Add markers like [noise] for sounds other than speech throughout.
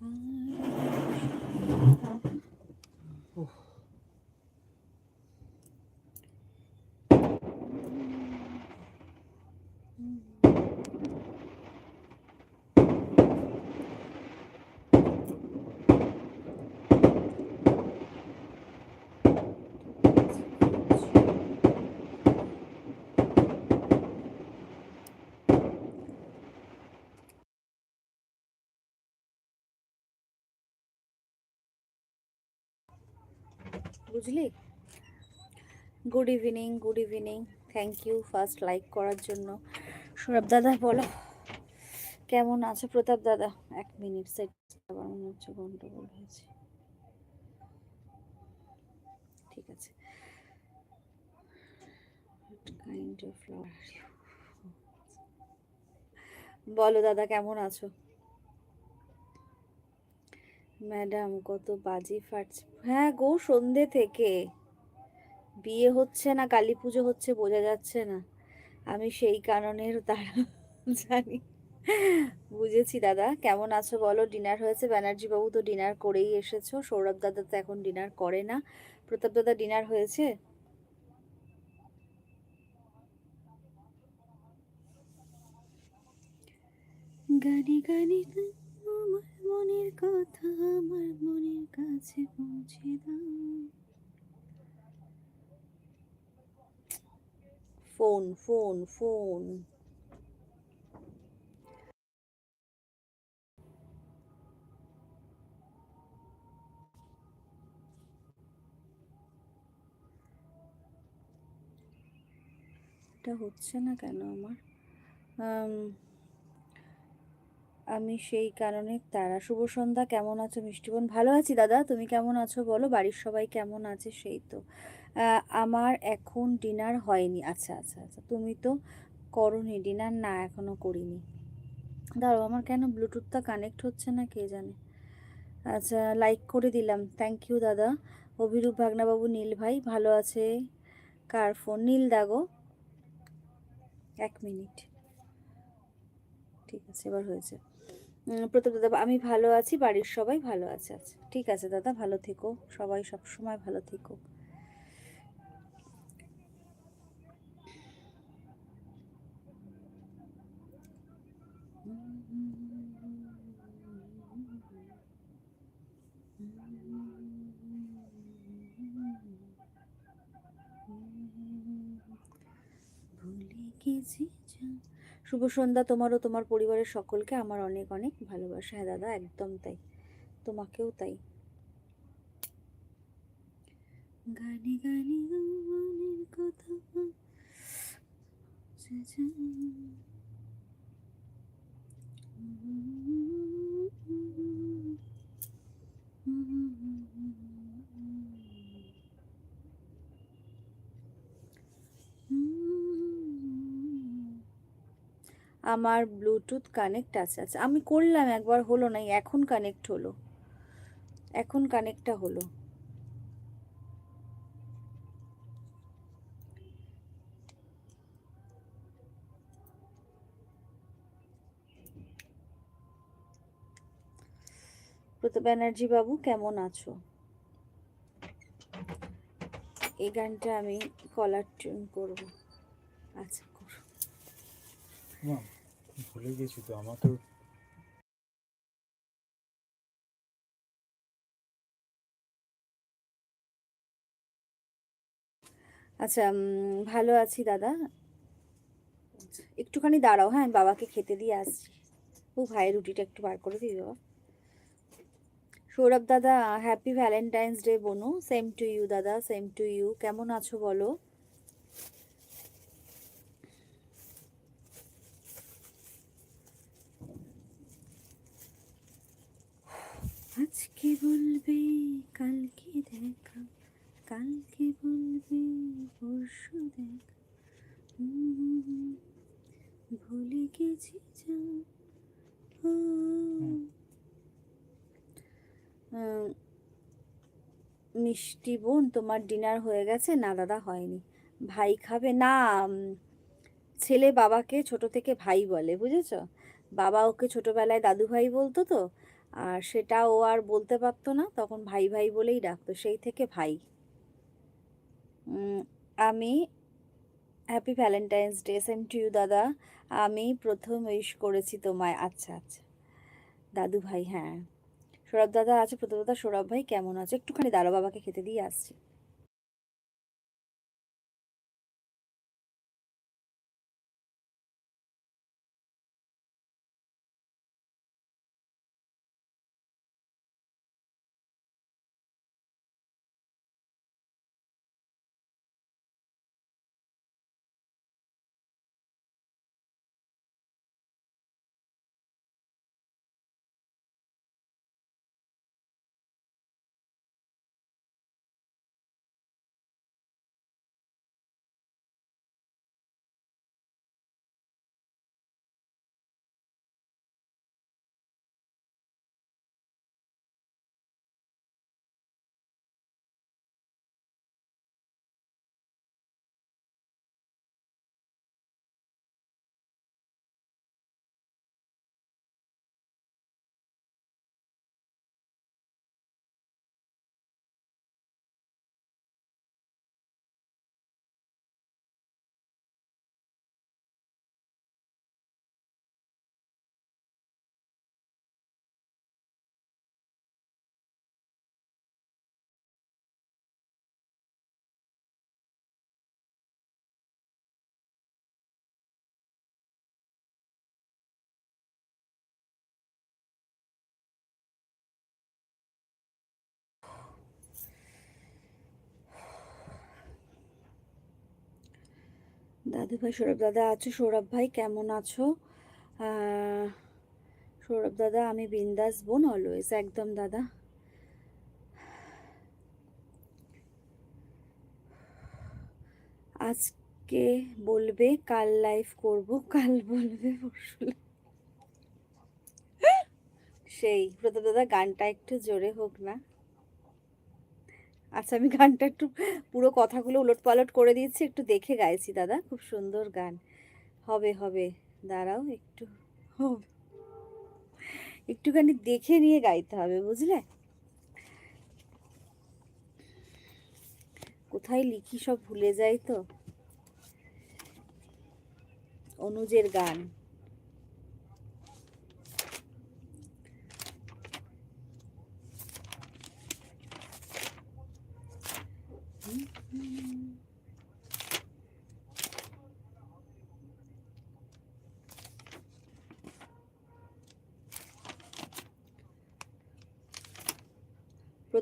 嗯。বুঝলি? Good evening good evening thank you first like করার জন্য। সৌরভ দাদা, বলো। কেমন আছো প্রতাপ দাদা? এক মিনিট সেট আবার মনে হচ্ছে গন্ডগোল হয়েছে। ঠিক আছে। বলো দাদা, কেমন আছো? ম্যাডাম কত বাজি ফাটছে। হ্যাঁ গো, সন্ধে থেকে। বিয়ে হচ্ছে না, কালী পুজো হচ্ছে বোঝা যাচ্ছে না। আমি সেই কারণের তারা [laughs] জানি। বুঝেছি দাদা, কেমন আছো বলো? ডিনার হয়েছে ব্যানার্জি বাবু তো ডিনার করেই এসেছ। সৌরভ দাদা তো এখন ডিনার করে না। প্রতাপ দাদা ডিনার হয়েছে? গানি গানি মনের কথা আমার মনের কাছে পৌঁছে দাও। Phone phone phone. এটা হচ্ছে না কেন আমার? আমি সেই কারণে তারা। শুভ সন্ধ্যা, কেমন আছো মিষ্টিবন ভালো আছি দাদা, তুমি কেমন আছো বলো? বাড়ির সবাই কেমন আছে? সেই তো। আমার এখন ডিনার হয়নি। আচ্ছা আচ্ছা আচ্ছা তুমি তো করনি, ডিনার না এখনও করিনি। দাঁড়ো আমার কেন ব্লুটুথটা কানেক্ট হচ্ছে না কে জানে? আচ্ছা লাইক করে দিলাম। থ্যাংক ইউ দাদা। অভিরূপ ভাগনাবাবু, নীল ভাই, ভালো আছে? কার ফোন? নীল দাগো এক মিনিট। ঠিক আছে, এবার হয়েছে। প্রতাপ দাদা আমি ভালো আছি, বাড়ির সবাই ভালো আছে আচ্ছা। ঠিক আছে দাদা, ভালো থেকো। সবাই সব সময় ভালো থেকো। শুভ সন্ধ্যা তোমার ও তোমার পরিবারের সকলকে। আমার অনেক অনেক ভালোবাসা। হ্যাঁ দাদা, একদম তাই। তোমাকেও তাই। গানে গানে কথা আমার ব্লুটুথ কানেক্ট আছে। আচ্ছা আমি করলাম একবার, হলো না এখন কানেক্ট হলো। এখন কানেক্টটা হলো। প্রতাপ ব্যানার্জি বাবু, কেমন আছো? এই গানটা আমি কলার টিউন করব। আচ্ছা করো। ভুলে গেছি তো আমাকে আচ্ছা ভালো আছি দাদা। একটুখানি দাঁড়াও হ্যাঁ বাবাকে খেতে দিয়ে আসছি। ও ভাইয়ের রুটিটা একটু বার করে দিই বাবা সৌরভ দাদা হ্যাপি ভ্যালেন্টাইন্স ডে বনু। সেম টু ইউ দাদা সেম টু ইউ কেমন আছো বলো আজকে বলবে, কালকে দেখা, কালকে বলবে, পরশু দেখা। ভুলে গেছি যা। মিষ্টি বোন, তোমার ডিনার হয়ে গেছে? না দাদা, হয়নি। ভাই খাবে? না ছেলে বাবাকে ছোট থেকে ভাই বলে, বুঝেছ? বাবা ওকে ছোটবেলায় দাদু ভাই বলতো তো আর সেটা ও আর বলতে পারতো না। তখন ভাই ভাই বলেই ডাকতো, সেই থেকে ভাই। আমি happy Valentine's Day same to you দাদা। আমি প্রথম উইশ করেছি তোমায়। আচ্ছা আচ্ছা। দাদু ভাই হ্যাঁ। সৌরভ দাদা আছে প্রথম দাদা সৌরভ ভাই কেমন আছে? একটুখানি দাদা বাবাকে খেতে দিয়ে আসছি। দাদু ভাই সৌরভ দাদা আছো। সৌরভ ভাই, কেমন আছো? সৌরভ দাদা, আমি বিন্দাস, বোন অলওয়েজ একদম দাদা। আজকে বলবে কাল লাইভ করব, কাল বলবে সেই, প্রতাপ দাদা, গানটা একটু জোরে হোক না। আচ্ছা আমি গানটা একটু পুরো কথাগুলো উলট পালট করে দিয়েছি, একটু দেখে গাইছি দাদা, খুব সুন্দর গান। হবে হবে, দাঁড়াও একটু একটুখানি দেখে নিয়ে গাইতে হবে, বুঝলে? কোথায় লিখি সব ভুলে যাই তো? অনুজের গান।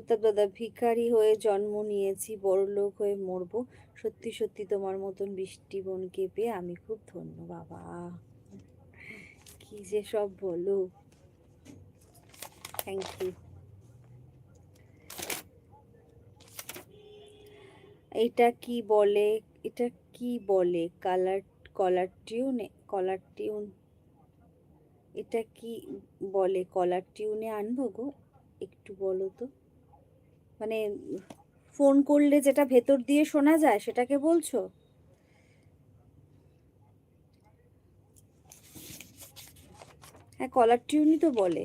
প্রতাপ দাদা ভিখারি হয়ে জন্ম নিয়েছি, বড়লোক হয়ে মরবো। সত্যি সত্যি তোমার মতন বৃষ্টি বোনকে পেয়ে আমি খুব ধন্য, বাবা। কি যে সব বলো। থ্যাংক ইউ এটা কি বলে, এটা কি বলে? কালার কলার টিউনে কলার টিউন এটা কি বলে? কলার টিউনে আনব গো, একটু বলো তো। মানে ফোন করলে যেটা ভেতর দিয়ে শোনা যায়, সেটাকে বলছো? হ্যাঁ কলার টিউনই তো বলে।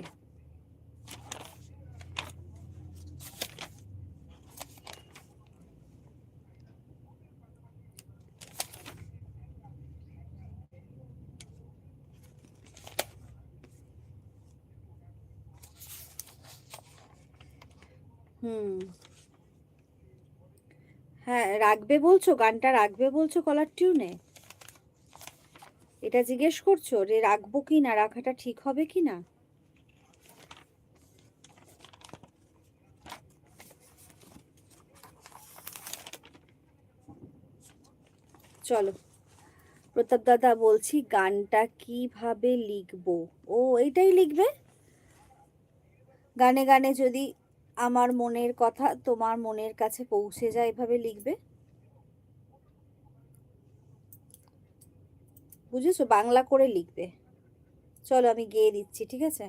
হুম। হ্যাঁ রাখবে বলছো? গানটা রাখবে বলছো কলার টিউনে? এটা জিজ্ঞেস করছ রে রাখব কি না? রাখাটা ঠিক হবে কি না? চলো। প্রতাপ দাদা বলছি গানটা কীভাবে লিখব? ও, এইটাই লিখবে? গানে গানে যদি আমার মনের কথা তোমার মনের কাছে পৌঁছে যায়, এভাবে লিখবে? বুঝেছ? বাংলা করে লিখবে। চলো আমি গেয়ে দিচ্ছি, ঠিক আছে?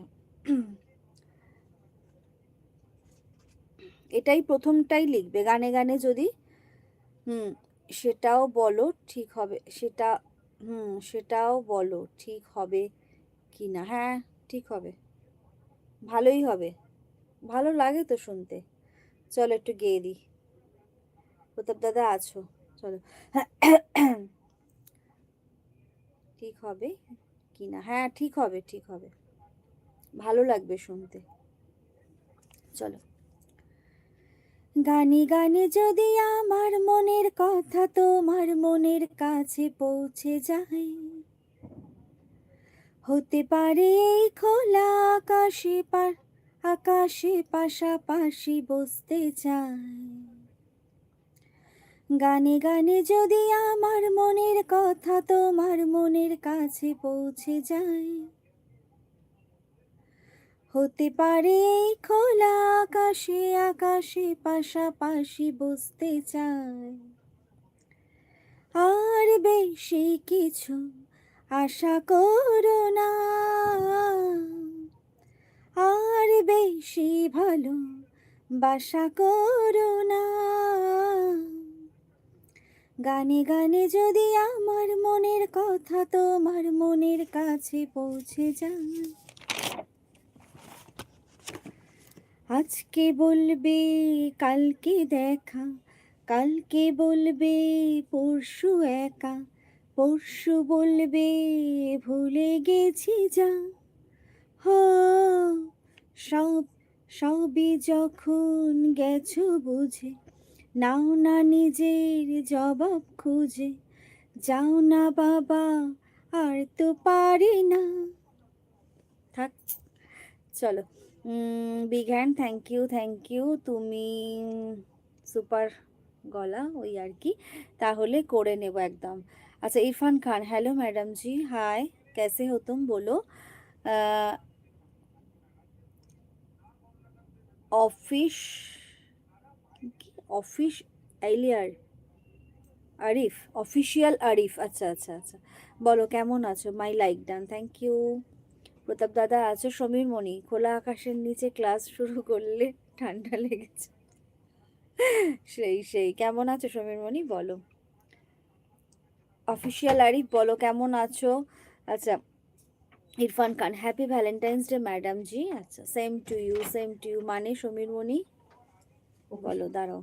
এটাই প্রথমটাই লিখবে, গানে গানে যদি, হুম, সেটাও বলো ঠিক হবে, সেটা, হুম, সেটাও বলো ঠিক হবে কি না হ্যাঁ ঠিক হবে। ভালোই হবে। ভালো লাগে তো শুনতে। চলো একটু গেয়ে দিই। প্রতাপ দাদা আছো, চলো। ঠিক হবে কি না? হ্যাঁ ঠিক হবে ঠিক হবে। ভালো লাগবে শুনতে। চলো। গানে গানে যদি আমার মনের কথা তোমার মনের কাছে পৌঁছে যায়, হতে পারে এই খোলা আকাশে পা- আকাশে পাশাপাশি বসতে চাই। গানে গানে যদি আমার মনের কথা তোমার মনের কাছে পৌঁছে যায়। হতে পারে খোলা আকাশে আকাশে পাশাপাশি বসতে চাই। আর বেশি কিছু আশা করো না। আর বেশি ভালো বাসা করো না। গানে গানে যদি আমার মনের কথা তোমার মনের কাছে পৌঁছে যায়। আজকে বলবে, কালকে দেখা, কালকে বলবে, পরশু একা, পরশু বলবে, ভুলে গেছি যা। সব, সবই যখন গেছো বুঝে, নাও না নিজের জবাব খুঁজে, যাও না বাবা, আর তো পারি না। থাক, চলো। Big hand thank you thank you তুমি সুপার গলা ওই আর কি। তাহলে করে নেব একদম। আচ্ছা Irfan Khan hello madam ji hi ক্যাসে হতুম বলো। অফিস অফিস আইলিয়ার আরিফ, অফিসিয়াল আরিফ আচ্ছা আচ্ছা আচ্ছা। বলো, কেমন আছো? My like done, thank you. Pratap দাদা, আছো সমীর মণি? খোলা আকাশের নিচে ক্লাস শুরু করলে ঠান্ডা লেগেছে। সেই সেই, কেমন আছো সমীর মণি? বলো। অফিসিয়াল আরিফ, বলো, কেমন আছো? আচ্ছা Irfan Khan happy Valentine's Day madam ji আচ্ছা same to you same to you মানে সমীর মণি বলো দাঁড়াও।